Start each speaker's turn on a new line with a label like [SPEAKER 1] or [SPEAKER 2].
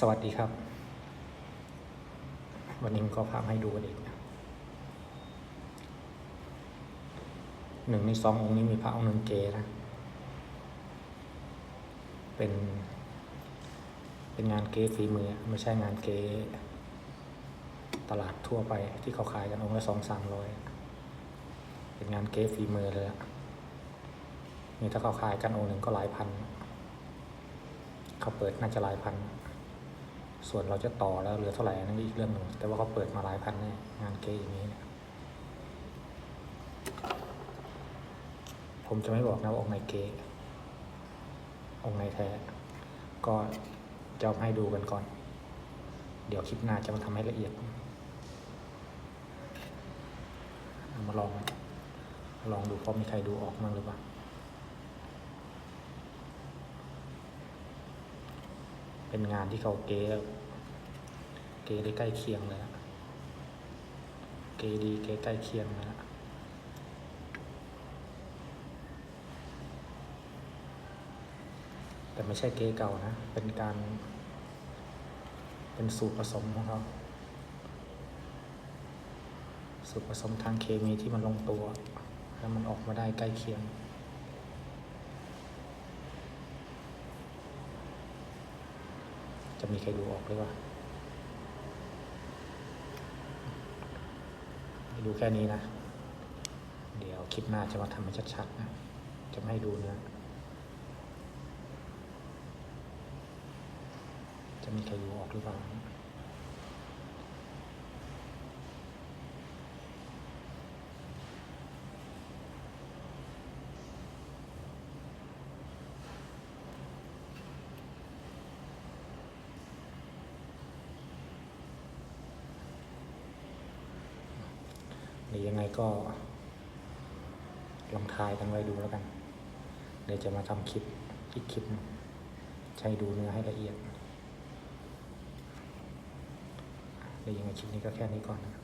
[SPEAKER 1] สวัสดีครับ วันนี้ผมก็พามาให้ดูกันอีกหนึ่งในสององค์นี้มีพระองค์หนึ่งเกนะ เป็น เป็นงานเกฝีมือ ไม่ใช่งานเกตลาดทั่วไปที่เขาขายกันองค์ละสองสามร้อยเป็นงานเกฝีมือเลยอะนี่ถ้าเขาขายกันองค์หนึ่งก็หลายพัน เขาเปิดน่าจะหลายพัน ส่วนเราจะต่อแล้วเหลือเท่าไหร่นั่นอีกเรื่องหนึ่งแต่ว่าเขาเปิดมาหลายพันแน่งานเกย์อย่างนี้เนี่ยผมจะไม่บอกนะว่าองค์ไหนเกย์องค์ไหนแท้ ก็จะเอาให้ดูกันก่อน เดี๋ยวคลิปหน้าจะมาทำให้ละเอียดมาลองลองดูเพราะมีใครดูออกมั้งหรือเปล่า เป็นงานที่เขาเกย์เกย์ได้ใกล้เคียงเลยอะเกย์ดีเกย์ใกล้เคียงนะแต่ไม่ใช่เกย์เก่านะ เป็นการ เป็นสูตรผสมของเขาสูตรผสมทางเคมีที่มันลงตัว แล้วมันออกมาได้ใกล้เคียง จะมีใครดูออกหรือเปล่าดูแค่นี้นะ เดี๋ยวคลิปหน้าจะมาทำให้ชัดๆนะ จะไม่ให้ดูเนื้อจะมีใครดูออกหรือเปล่า รือยังไงก็ลองทายกันไว้ดูแล้วกัน เดี๋ยวจะมาทำคลิปอีกคลิปใช้ดูเนื้อให้ละเอียดเดี๋ยวยังไงคลิปนี้ก็แค่นี้ก่อนนะ